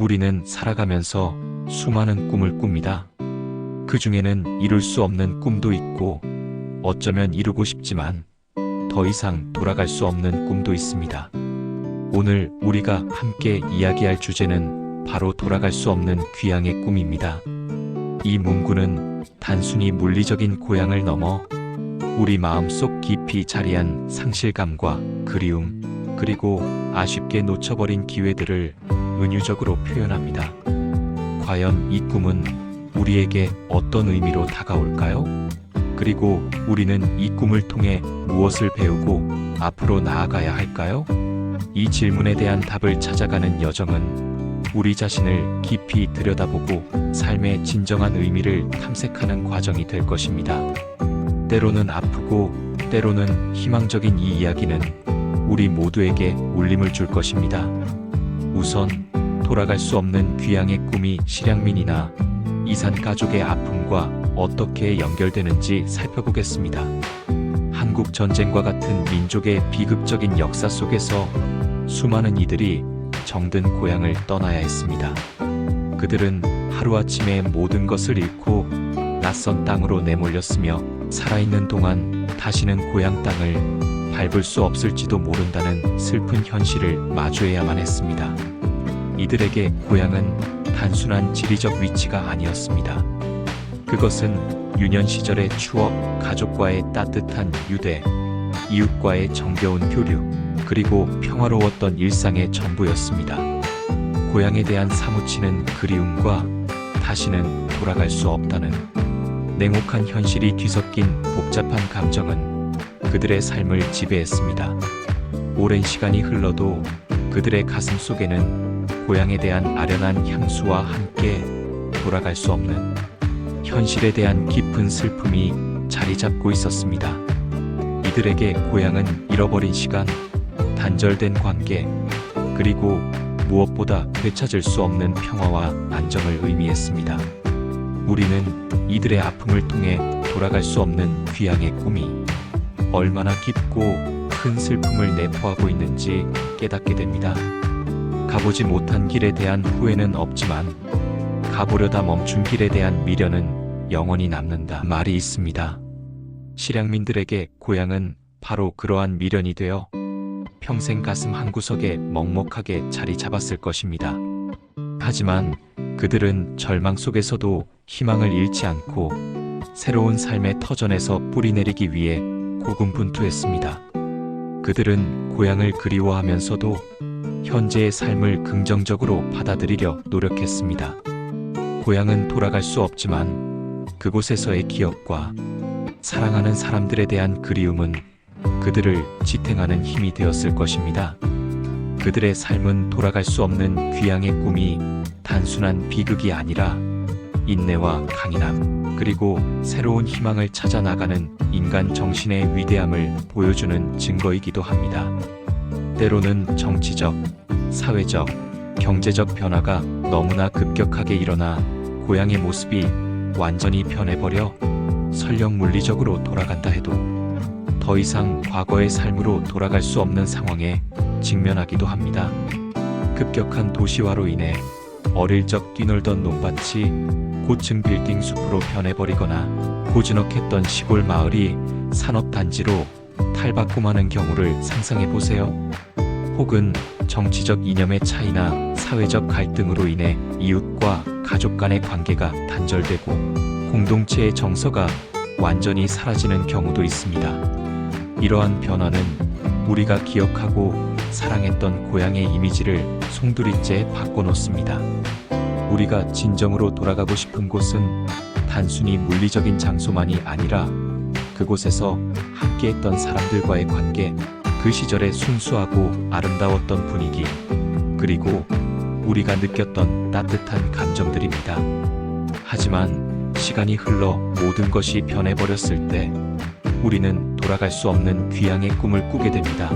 우리는 살아가면서 수많은 꿈을 꿉니다. 그 중에는 이룰 수 없는 꿈도 있고 어쩌면 이루고 싶지만 더 이상 돌아갈 수 없는 꿈도 있습니다. 오늘 우리가 함께 이야기할 주제는 바로 돌아갈 수 없는 귀향의 꿈입니다. 이 문구는 단순히 물리적인 고향을 넘어 우리 마음속 깊이 자리한 상실감과 그리움, 그리고 아쉽게 놓쳐버린 기회들을 은유적으로 표현합니다. 과연 이 꿈은 우리에게 어떤 의미로 다가올까요? 그리고 우리는 이 꿈을 통해 무엇을 배우고 앞으로 나아가야 할까요? 이 질문에 대한 답을 찾아가는 여정은 우리 자신을 깊이 들여다보고 삶의 진정한 의미를 탐색하는 과정이 될 것입니다. 때로는 아프고 때로는 희망적인 이 이야기는 우리 모두에게 울림을 줄 것입니다. 우선 돌아갈 수 없는 귀향의 꿈이 실향민이나 이산 가족의 아픔과 어떻게 연결되는지 살펴보겠습니다. 한국 전쟁과 같은 민족의 비극적인 역사 속에서 수많은 이들이 정든 고향을 떠나야 했습니다. 그들은 하루아침에 모든 것을 잃고 낯선 땅으로 내몰렸으며 살아있는 동안 다시는 고향 땅을 밟을 수 없을지도 모른다는 슬픈 현실을 마주해야만 했습니다. 이들에게 고향은 단순한 지리적 위치가 아니었습니다. 그것은 유년 시절의 추억, 가족과의 따뜻한 유대, 이웃과의 정겨운 교류, 그리고 평화로웠던 일상의 전부였습니다. 고향에 대한 사무치는 그리움과 다시는 돌아갈 수 없다는 냉혹한 현실이 뒤섞인 복잡한 감정은 그들의 삶을 지배했습니다. 오랜 시간이 흘러도 그들의 가슴 속에는 고향에 대한 아련한 향수와 함께 돌아갈 수 없는 현실에 대한 깊은 슬픔이 자리 잡고 있었습니다. 이들에게 고향은 잃어버린 시간, 단절된 관계, 그리고 무엇보다 되찾을 수 없는 평화와 안정을 의미했습니다. 우리는 이들의 아픔을 통해 돌아갈 수 없는 귀향의 꿈이 얼마나 깊고 큰 슬픔을 내포하고 있는지 깨닫게 됩니다. 가보지 못한 길에 대한 후회는 없지만 가보려다 멈춘 길에 대한 미련은 영원히 남는다 말이 있습니다. 실향민들에게 고향은 바로 그러한 미련이 되어 평생 가슴 한구석에 먹먹하게 자리 잡았을 것입니다. 하지만 그들은 절망 속에서도 희망을 잃지 않고 새로운 삶의 터전에서 뿌리내리기 위해 고군분투했습니다. 그들은 고향을 그리워하면서도 현재의 삶을 긍정적으로 받아들이려 노력했습니다. 고향은 돌아갈 수 없지만 그곳에서의 기억과 사랑하는 사람들에 대한 그리움은 그들을 지탱하는 힘이 되었을 것입니다. 그들의 삶은 돌아갈 수 없는 귀향의 꿈이 단순한 비극이 아니라 인내와 강인함, 그리고 새로운 희망을 찾아 나가는 인간 정신의 위대함을 보여주는 증거이기도 합니다. 때로는 정치적, 사회적, 경제적 변화가 너무나 급격하게 일어나 고향의 모습이 완전히 변해버려 설령 물리적으로 돌아간다 해도 더 이상 과거의 삶으로 돌아갈 수 없는 상황에 직면하기도 합니다. 급격한 도시화로 인해 어릴 적 뛰놀던 논밭이 고층 빌딩 숲으로 변해버리거나 고즈넉했던 시골 마을이 산업단지로 탈바꿈하는 경우를 상상해 보세요. 혹은 정치적 이념의 차이나 사회적 갈등으로 인해 이웃과 가족 간의 관계가 단절되고 공동체의 정서가 완전히 사라지는 경우도 있습니다. 이러한 변화는 우리가 기억하고 사랑했던 고향의 이미지를 송두리째 바꿔놓습니다. 우리가 진정으로 돌아가고 싶은 곳은 단순히 물리적인 장소만이 아니라 그곳에서 함께했던 사람들과의 관계, 그 시절의 순수하고 아름다웠던 분위기, 그리고 우리가 느꼈던 따뜻한 감정들입니다. 하지만 시간이 흘러 모든 것이 변해버렸을 때 우리는 돌아갈 수 없는 귀향의 꿈을 꾸게 됩니다.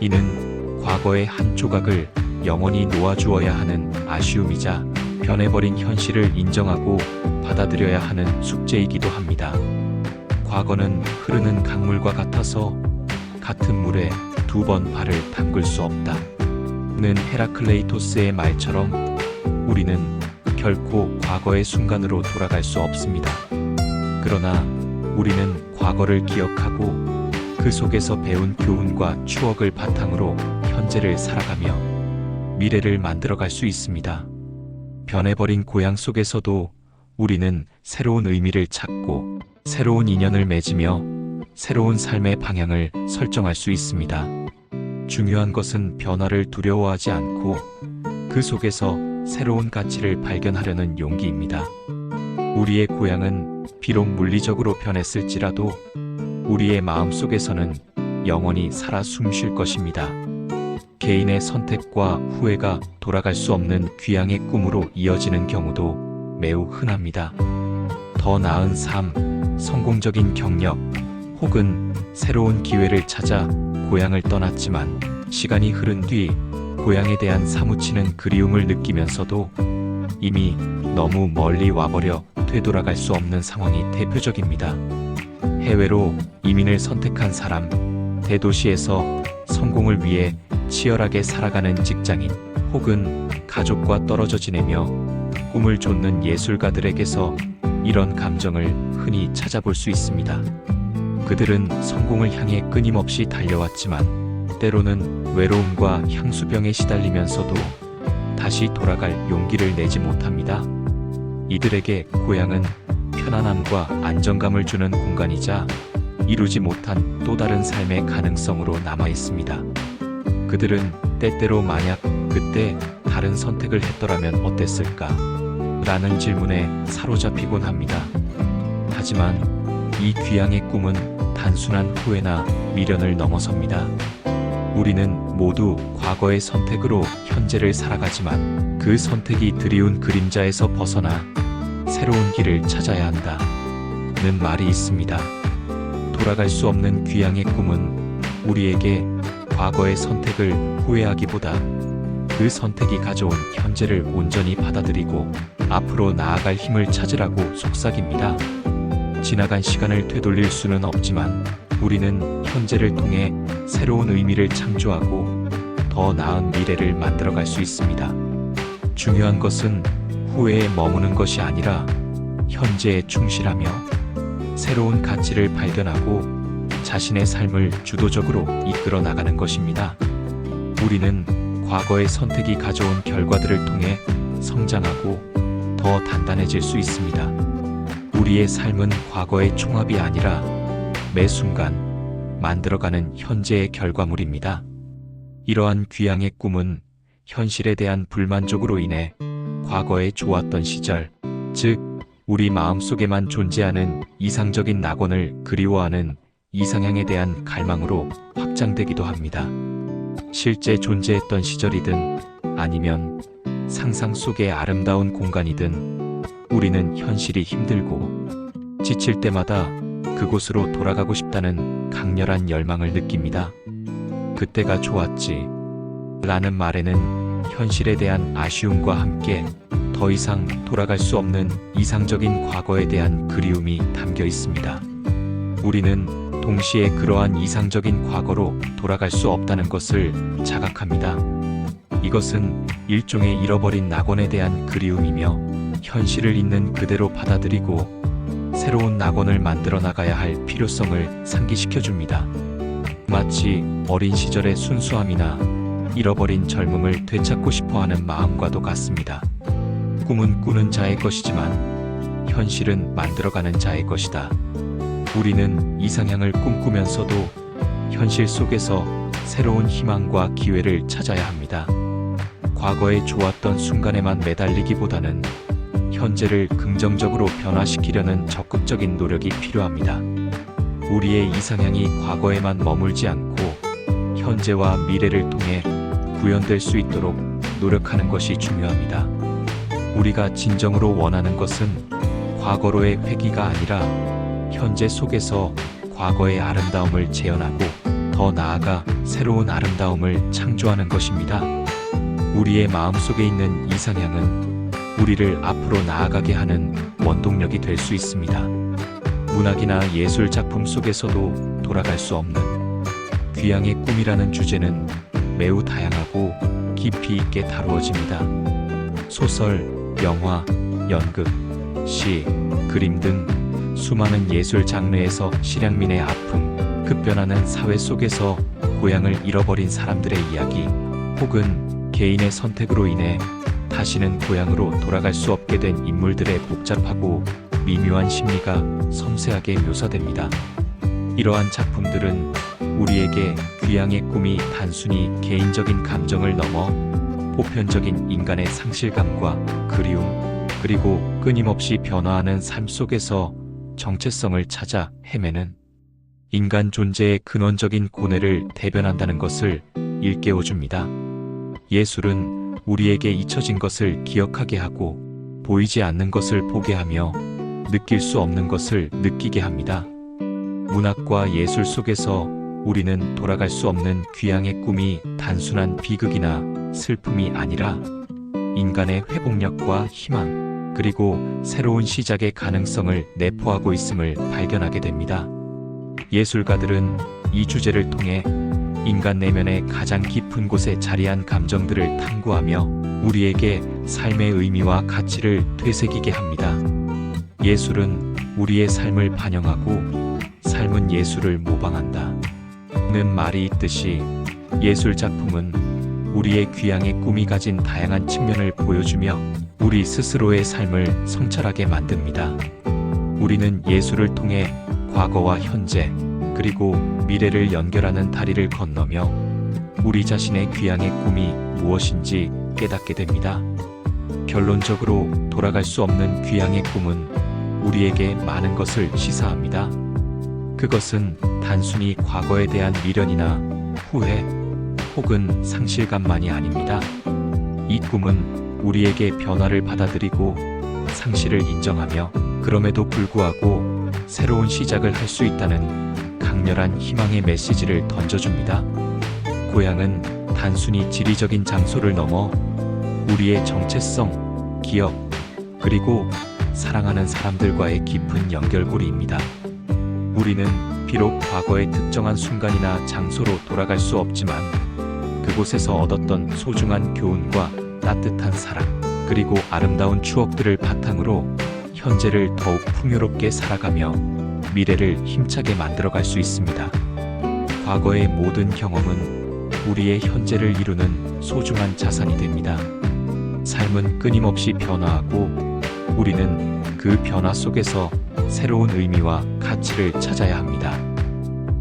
이는 과거의 한 조각을 영원히 놓아주어야 하는 아쉬움이자 변해버린 현실을 인정하고 받아들여야 하는 숙제이기도 합니다. 과거는 흐르는 강물과 같아서 같은 물에 두 번 발을 담글 수 없다. 는 헤라클레이토스의 말처럼 우리는 결코 과거의 순간으로 돌아갈 수 없습니다. 그러나 우리는 과거를 기억하고 그 속에서 배운 교훈과 추억을 바탕으로 현재를 살아가며 미래를 만들어갈 수 있습니다. 변해버린 고향 속에서도 우리는 새로운 의미를 찾고 새로운 인연을 맺으며 새로운 삶의 방향을 설정할 수 있습니다. 중요한 것은 변화를 두려워하지 않고 그 속에서 새로운 가치를 발견하려는 용기입니다. 우리의 고향은 비록 물리적으로 변했을지라도 우리의 마음 속에서는 영원히 살아 숨쉴 것입니다. 개인의 선택과 후회가 돌아갈 수 없는 귀향의 꿈으로 이어지는 경우도 매우 흔합니다. 더 나은 삶, 성공적인 경력, 혹은 새로운 기회를 찾아 고향을 떠났지만 시간이 흐른 뒤 고향에 대한 사무치는 그리움을 느끼면서도 이미 너무 멀리 와버려 되돌아갈 수 없는 상황이 대표적입니다. 해외로 이민을 선택한 사람, 대도시에서 성공을 위해 치열하게 살아가는 직장인, 혹은 가족과 떨어져 지내며 꿈을 쫓는 예술가들에게서 이런 감정을 흔히 찾아볼 수 있습니다. 그들은 성공을 향해 끊임없이 달려왔지만 때로는 외로움과 향수병에 시달리면서도 다시 돌아갈 용기를 내지 못합니다. 이들에게 고향은 편안함과 안정감을 주는 공간이자 이루지 못한 또 다른 삶의 가능성으로 남아 있습니다. 그들은 때때로 만약 그때 다른 선택을 했더라면 어땠을까? 라는 질문에 사로잡히곤 합니다. 하지만 이 귀향의 꿈은 단순한 후회나 미련을 넘어섭니다. 우리는 모두 과거의 선택으로 현재를 살아가지만 그 선택이 드리운 그림자에서 벗어나 새로운 길을 찾아야 한다. 는 말이 있습니다. 돌아갈 수 없는 귀향의 꿈은 우리에게 과거의 선택을 후회하기보다 그 선택이 가져온 현재를 온전히 받아들이고 앞으로 나아갈 힘을 찾으라고 속삭입니다. 지나간 시간을 되돌릴 수는 없지만 우리는 현재를 통해 새로운 의미를 창조하고 더 나은 미래를 만들어갈 수 있습니다. 중요한 것은 후회에 머무는 것이 아니라 현재에 충실하며 새로운 가치를 발견하고 자신의 삶을 주도적으로 이끌어 나가는 것입니다. 우리는 과거의 선택이 가져온 결과들을 통해 성장하고 더 단단해질 수 있습니다. 우리의 삶은 과거의 총합이 아니라 매 순간 만들어가는 현재의 결과물입니다. 이러한 귀향의 꿈은 현실에 대한 불만족으로 인해 과거에 좋았던 시절, 즉, 우리 마음속에만 존재하는 이상적인 낙원을 그리워하는 이상향에 대한 갈망으로 확장되기도 합니다. 실제 존재했던 시절이든 아니면 상상 속의 아름다운 공간이든 우리는 현실이 힘들고 지칠 때마다 그곳으로 돌아가고 싶다는 강렬한 열망을 느낍니다. 그때가 좋았지. 라는 말에는 현실에 대한 아쉬움과 함께 더 이상 돌아갈 수 없는 이상적인 과거에 대한 그리움이 담겨 있습니다. 우리는 동시에 그러한 이상적인 과거로 돌아갈 수 없다는 것을 자각합니다. 이것은 일종의 잃어버린 낙원에 대한 그리움이며 현실을 있는 그대로 받아들이고 새로운 낙원을 만들어 나가야 할 필요성을 상기시켜 줍니다. 마치 어린 시절의 순수함이나 잃어버린 젊음을 되찾고 싶어 하는 마음과도 같습니다. 꿈은 꾸는 자의 것이지만 현실은 만들어가는 자의 것이다. 우리는 이상향을 꿈꾸면서도 현실 속에서 새로운 희망과 기회를 찾아야 합니다. 과거에 좋았던 순간에만 매달리기보다는 현재를 긍정적으로 변화시키려는 적극적인 노력이 필요합니다. 우리의 이상향이 과거에만 머물지 않고 현재와 미래를 통해 구현될 수 있도록 노력하는 것이 중요합니다. 우리가 진정으로 원하는 것은 과거로의 회귀가 아니라 현재 속에서 과거의 아름다움을 재현하고 더 나아가 새로운 아름다움을 창조하는 것입니다. 우리의 마음 속에 있는 이상향은 우리를 앞으로 나아가게 하는 원동력이 될 수 있습니다. 문학이나 예술 작품 속에서도 돌아갈 수 없는 귀향의 꿈이라는 주제는 매우 다양하고 깊이 있게 다루어집니다. 소설, 영화, 연극, 시, 그림 등 수많은 예술 장르에서 실향민의 아픔, 급변하는 사회 속에서 고향을 잃어버린 사람들의 이야기, 혹은 개인의 선택으로 인해 다시는 고향으로 돌아갈 수 없게 된 인물들의 복잡하고 미묘한 심리가 섬세하게 묘사됩니다. 이러한 작품들은 우리에게 귀향의 꿈이 단순히 개인적인 감정을 넘어 보편적인 인간의 상실감과 그리움, 그리고 끊임없이 변화하는 삶 속에서 정체성을 찾아 헤매는 인간 존재의 근원적인 고뇌를 대변한다는 것을 일깨워줍니다. 예술은 우리에게 잊혀진 것을 기억하게 하고 보이지 않는 것을 보게 하며 느낄 수 없는 것을 느끼게 합니다. 문학과 예술 속에서 우리는 돌아갈 수 없는 귀향의 꿈이 단순한 비극이나 슬픔이 아니라 인간의 회복력과 희망, 그리고 새로운 시작의 가능성을 내포하고 있음을 발견하게 됩니다. 예술가들은 이 주제를 통해 인간 내면의 가장 깊은 곳에 자리한 감정들을 탐구하며 우리에게 삶의 의미와 가치를 되새기게 합니다. 예술은 우리의 삶을 반영하고 삶은 예술을 모방한다. 는 말이 있듯이 예술 작품은 우리의 귀향의 꿈이 가진 다양한 측면을 보여주며 우리 스스로의 삶을 성찰하게 만듭니다. 우리는 예술을 통해 과거와 현재, 그리고 미래를 연결하는 다리를 건너며 우리 자신의 귀향의 꿈이 무엇인지 깨닫게 됩니다. 결론적으로 돌아갈 수 없는 귀향의 꿈은 우리에게 많은 것을 시사합니다. 그것은 단순히 과거에 대한 미련이나 후회 혹은 상실감만이 아닙니다. 이 꿈은 우리에게 변화를 받아들이고 상실을 인정하며 그럼에도 불구하고 새로운 시작을 할 수 있다는 강렬한 희망의 메시지를 던져줍니다. 고향은 단순히 지리적인 장소를 넘어 우리의 정체성, 기억, 그리고 사랑하는 사람들과의 깊은 연결고리입니다. 우리는 비록 과거의 특정한 순간이나 장소로 돌아갈 수 없지만 그곳에서 얻었던 소중한 교훈과 따뜻한 사랑, 그리고 아름다운 추억들을 바탕으로 현재를 더욱 풍요롭게 살아가며 미래를 힘차게 만들어갈 수 있습니다. 과거의 모든 경험은 우리의 현재를 이루는 소중한 자산이 됩니다. 삶은 끊임없이 변화하고 우리는 그 변화 속에서 새로운 의미와 가치를 찾아야 합니다.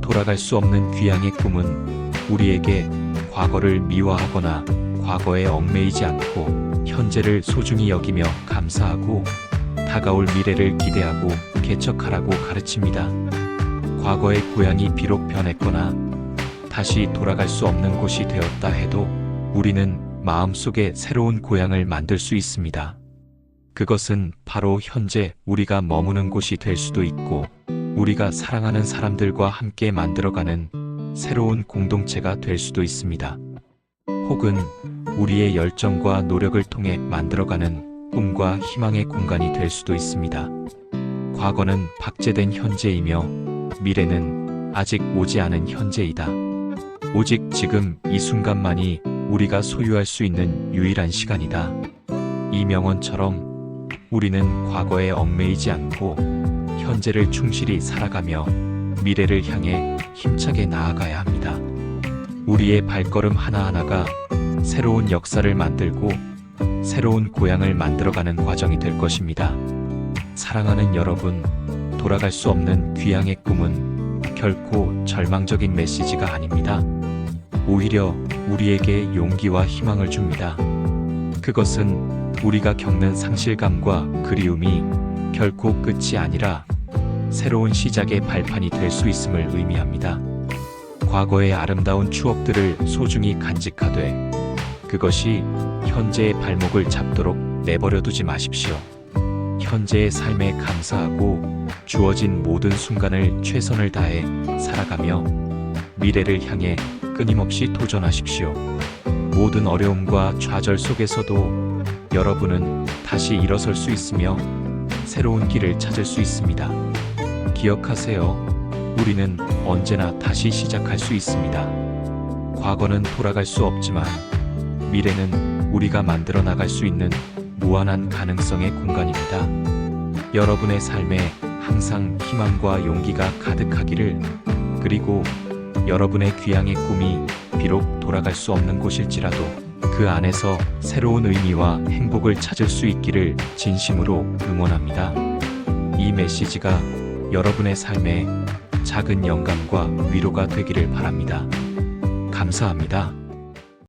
돌아갈 수 없는 귀향의 꿈은 우리에게 과거를 미화하거나 과거에 얽매이지 않고 현재를 소중히 여기며 감사하고 다가올 미래를 기대하고 개척하라고 가르칩니다. 과거의 고향이 비록 변했거나 다시 돌아갈 수 없는 곳이 되었다 해도 우리는 마음속에 새로운 고향을 만들 수 있습니다. 그것은 바로 현재 우리가 머무는 곳이 될 수도 있고 우리가 사랑하는 사람들과 함께 만들어가는 새로운 공동체가 될 수도 있습니다. 혹은 우리의 열정과 노력을 통해 만들어가는 꿈과 희망의 공간이 될 수도 있습니다. 과거는 박제된 현재이며 미래는 아직 오지 않은 현재이다. 오직 지금 이 순간만이 우리가 소유할 수 있는 유일한 시간이다. 이 명언처럼 우리는 과거에 얽매이지 않고 현재를 충실히 살아가며 미래를 향해 힘차게 나아가야 합니다. 우리의 발걸음 하나하나가 새로운 역사를 만들고 새로운 고향을 만들어가는 과정이 될 것입니다. 사랑하는 여러분, 돌아갈 수 없는 귀향의 꿈은 결코 절망적인 메시지가 아닙니다. 오히려 우리에게 용기와 희망을 줍니다. 그것은 우리가 겪는 상실감과 그리움이 결코 끝이 아니라 새로운 시작의 발판이 될 수 있음을 의미합니다. 과거의 아름다운 추억들을 소중히 간직하되 그것이 현재의 발목을 잡도록 내버려 두지 마십시오. 현재의 삶에 감사하고 주어진 모든 순간을 최선을 다해 살아가며 미래를 향해 끊임없이 도전하십시오. 모든 어려움과 좌절 속에서도 여러분은 다시 일어설 수 있으며 새로운 길을 찾을 수 있습니다. 기억하세요. 우리는 언제나 다시 시작할 수 있습니다. 과거는 돌아갈 수 없지만 미래는 우리가 만들어 나갈 수 있는 무한한 가능성의 공간입니다. 여러분의 삶에 항상 희망과 용기가 가득하기를 그리고 여러분의 귀향의 꿈이 비록 돌아갈 수 없는 곳일지라도 그 안에서 새로운 의미와 행복을 찾을 수 있기를 진심으로 응원합니다. 이 메시지가 여러분의 삶에 작은 영감과 위로가 되기를 바랍니다. 감사합니다.